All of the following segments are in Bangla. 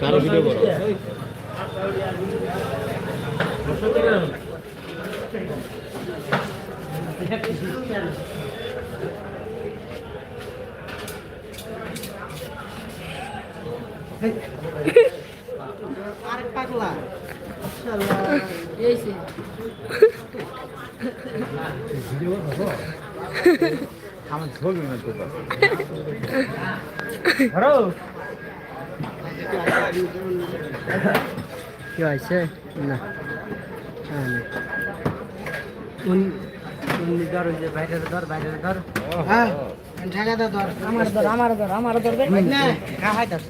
কারও ভিডিও করো। আরেক পাগলা। এইছে আমার ধরবে না তো ধরো কি হয়েছে হ্যাঁ, ধর হ্যাঁ আমার ধর আমার ধর না খা হয় ধর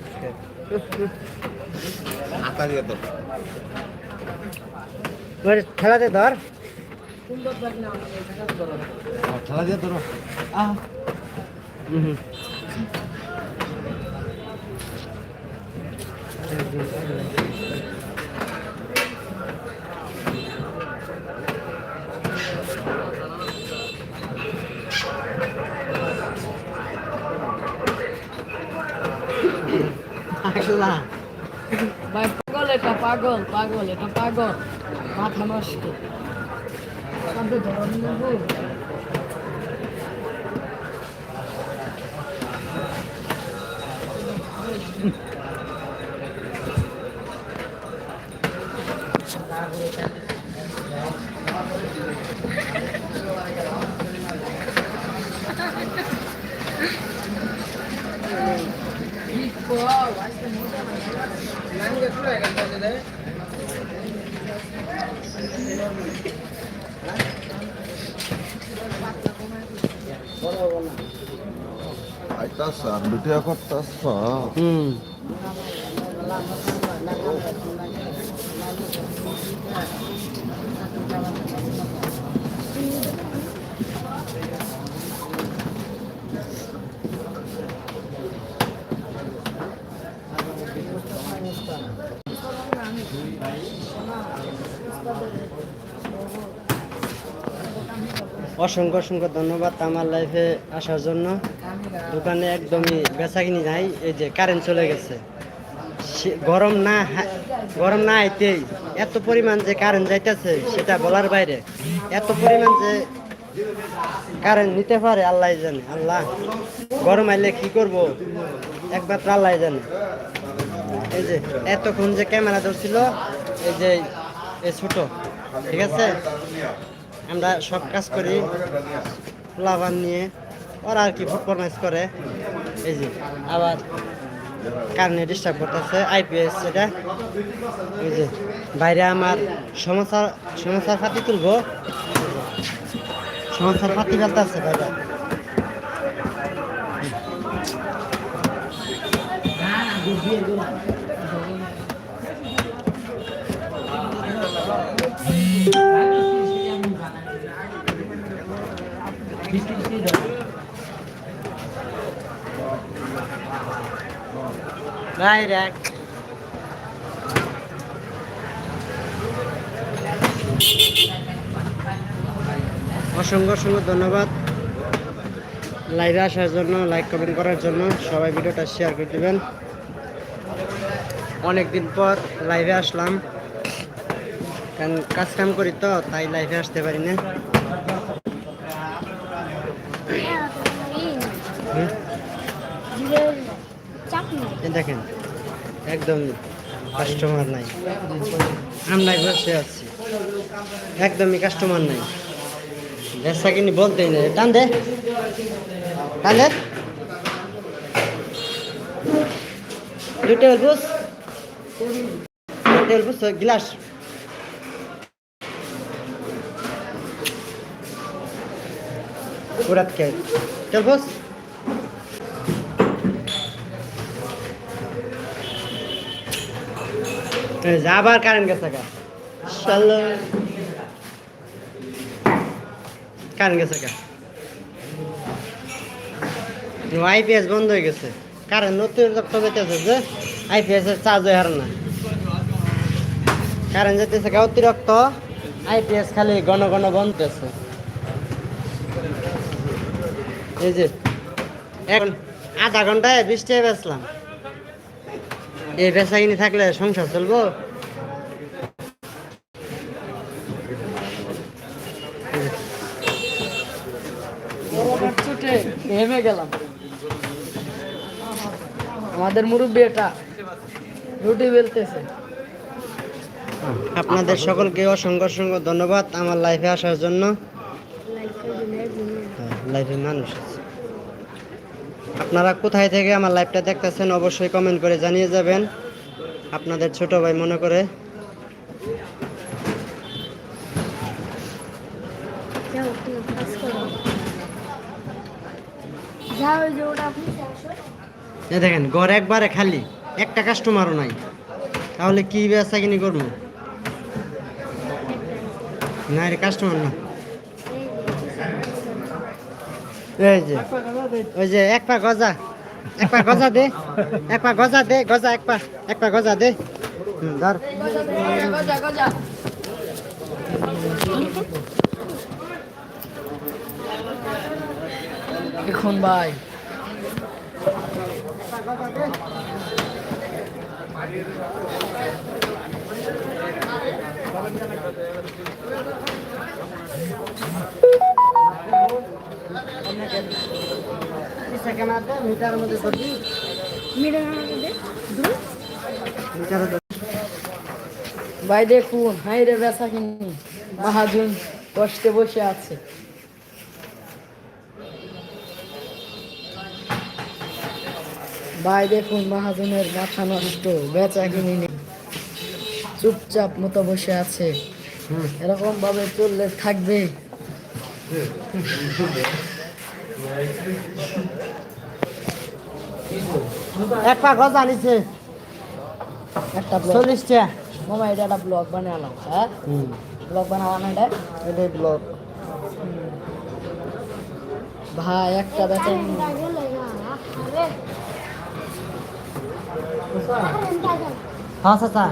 খেলাতে ধর খেলা দিয়ে ধরো আহ হুম পাগলা ভাই পাগল এটা পাগল পাগল এটা পাগল মাথা নষ্ট どんな声みたいな。আইতাছ ভিডিও করতাছ হুম। অসংখ্য অসংখ্য ধন্যবাদ আমার লাইফে আসার জন্য। দোকানে একদমই বেচাকিনি নাই, এই যে কারেন্ট চলে গেছে। গরম না গরম না আইতেই এত পরিমাণ যে কারেন্ট যাইতেছে সেটা বলার বাইরে। এত পরিমাণ যে কারেন্ট নিতে পারে আল্লাহ জানে, আল্লাহ। গরম আইলে কি করব? একমাত্র আল্লাহ জানে। এই যে এতক্ষণ যে ক্যামেরা ধরছিল, এই যে এই ছোট, ঠিক আছে? আমরা সব কাজ করি। প্লাবান নিয়ে। ওরা আর কি পারফরমেন্স করে। এই যে, আবার কারণে ডিস্টার্ব করতেছে? আইপিএস এটা। এই যে, বাইরে আমার সমস্যা সমস্যার পাতি তুলবো। সমস্যার পাতি ফেলতেছে বাইরে। বাইরে অসংখ্য অসংখ্য ধন্যবাদ। লাইভে আসার জন্য, লাইক কমেন্ট করার জন্য সবাই ভিডিওটা শেয়ার করে দেবেন। অনেক দিন পর লাইভে আসলাম। কারণ কাজ কাম করি তো, তাই লাইভে আসতে পারি না হুম? এই দেখেন, একদম কাস্টমার নাই। আমরা বসে আছি। একদমই কাস্টমার নাই। ব্যবসা কিনি বলতেই নেই। টান দে। টান দে। দুই টেবিল বুস। টেবিল বুস গ্লাস। পুরাত কে চল বস এই যে আবার কারেন্ট গেছে গা। কারেন্ট গেছে গা। আইপিএস বন্ধ হয়ে গেছে। কারেন্ট নতুন যেতেছে যে আইপিএস এর চার্জ হয়ে হার না। কারেন্ট যেতেছে গা অতিরিক্ত আইপিএস খালি ঘন ঘন বন্ধ আছে এই যে, এখন আধা ঘন্টায় বৃষ্টি বেচলাম এই বেচা কিনি থাকলে সংসার চলবো? হেমে গেলাম। আমাদের মুরব্বী এটা রুটি বেলতেছে। আপনাদের সকলকে অসংখ্য অসংখ্য ধন্যবাদ আমার লাইফে আসার জন্য। লাইফে মানুষ। আছে। আপনারা কোথায় থেকে আমার লাইভটা দেখতেছেন অবশ্যই কমেন্ট করে জানিয়ে যাবেন। আপনাদের ছোট ভাই মনে করে। দেখেন ঘর একবারে খালি। একটা কাস্টমারও নাই। তাহলে কি ব্যবসা কিনি করব? না রে কাস্টমার না। এই যে ওই যে এক পা গজা এক পা গজা দে এক পা গজা দে গজা এক পা এক পা গজা দে হুম, ধর গজা গজা এখন ভাই মধ্যে দুই দেখুন হাই রে বেচা কিনি। মহাজন কষ্টে বসে আছে। ভাই দেখুন মহাজনের মাথা নষ্ট বেচা কিনি চুপচাপ মতো বসে আছে। এরকম ভাবে চললে থাকবে। এক পা গজা নিছে একটা ব্লগ চল্লিশটা। মামা এটা একটা ব্লগ বানালাম হ্যাঁ? ব্লগ বানালাম এটা? এটাই ব্লক ভাই একটা আরে হ্যাঁ চাচা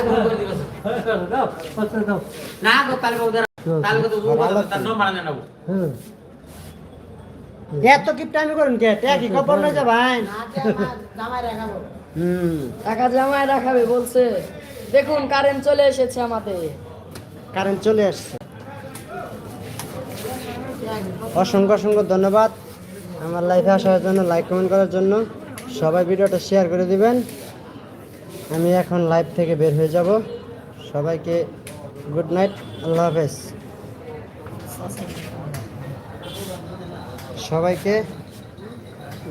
হুম এত কিপটা আমি করুন কে? খবর না যে ভাই? টাকা জামায় রাখাবে বলছে। দেখুন কারেন্ট চলে এসেছে আমাদের। কারেন্ট চলে আসছে। অসংখ্য অসংখ্য ধন্যবাদ। আমার লাইফে আসার জন্য লাইক কমেন্ট করার জন্য। সবাই ভিডিওটা শেয়ার করে দিবেন। আমি এখন লাইভ থেকে বের হয়ে যাব। সবাইকে গুড নাইট, আল্লাহ হাফেজ। সবাইকে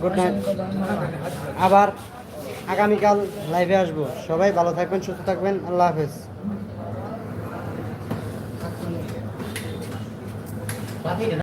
গুড নাইট। আবার আগামীকাল লাইভে আসব। সবাই ভালো থাকবেন, সুস্থ থাকবেন, আল্লাহ হাফেজ।